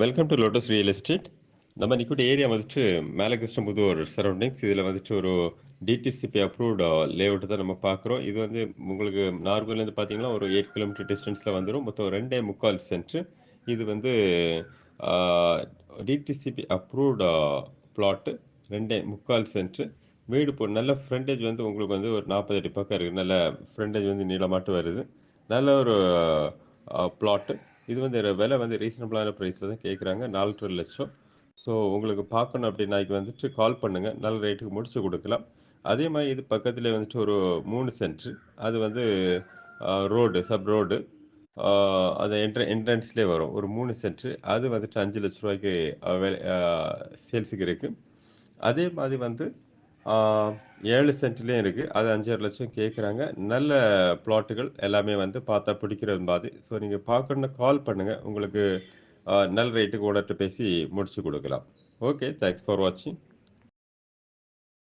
Welcome to lotus real estate நம்ம நிற்கூட area வந்துட்டு மேலே கிருஷ்ணபுதூர் சரௌண்டிங்ஸ் இதில் வந்துட்டு ஒரு டிடிசிபி அப்ரூவ்டு லேஅவுட் தான் நம்ம பார்க்குறோம். இது வந்து உங்களுக்கு நார்கோலேருந்து பார்த்தீங்கன்னா ஒரு எயிட் கிலோமீட்டர் டிஸ்டன்ஸில் வந்துடும் மொத்தம் ரெண்டே முக்கால் சென்ட்ரு இது வந்து டிடிசிபி அப்ரூவ்டு பிளாட்டு ரெண்டே முக்கால் சென்ட்ரு வீடு போ நல்ல ஃப்ரண்டேஜ் வந்து உங்களுக்கு வந்து ஒரு நாற்பது அடி பக்கம் இருக்குது நல்ல ஃப்ரண்டேஜ் வந்து நீளமாட்டு வருது. நல்ல ஒரு uh, பிளாட்டு இது வந்து விலை வந்து ரீசனபிளான ப்ரைஸில் தான் கேட்குறாங்க நாலு லட்சம். ஸோ உங்களுக்கு பார்க்கணும் அப்படின்னா வந்துட்டு கால் பண்ணுங்கள் நல்ல ரேட்டுக்கு முடிச்சு கொடுக்கலாம். அதே மாதிரி இது பக்கத்தில் வந்துட்டு ஒரு மூணு சென்ட்ரு அது வந்து ரோடு சப் ரோடு அது என்ட்ர என்ட்ரன்ஸ்லேயே வரும். ஒரு மூணு சென்ட்ரு அது வந்துட்டு அஞ்சு லட்ச ரூபாய்க்கு சேல்ஸுக்கு இருக்குது அதே மாதிரி வந்து ஏழு சென்ட்லேயும் இருக்குது அது அஞ்சாறு லட்சம் கேட்குறாங்க நல்ல பிளாட்டுகள் எல்லாமே வந்து பார்த்தா பிடிக்கிறது மாதிரி ஸோ நீங்கள் பார்க்கணுன்னு கால் பண்ணுங்கள் உங்களுக்கு நல்ல ரேட்டுக்கு ஓனர்கிட்ட பேசி முடிச்சு கொடுக்கலாம். ஓகே தேங்க்ஸ் ஃபார் வாட்சிங்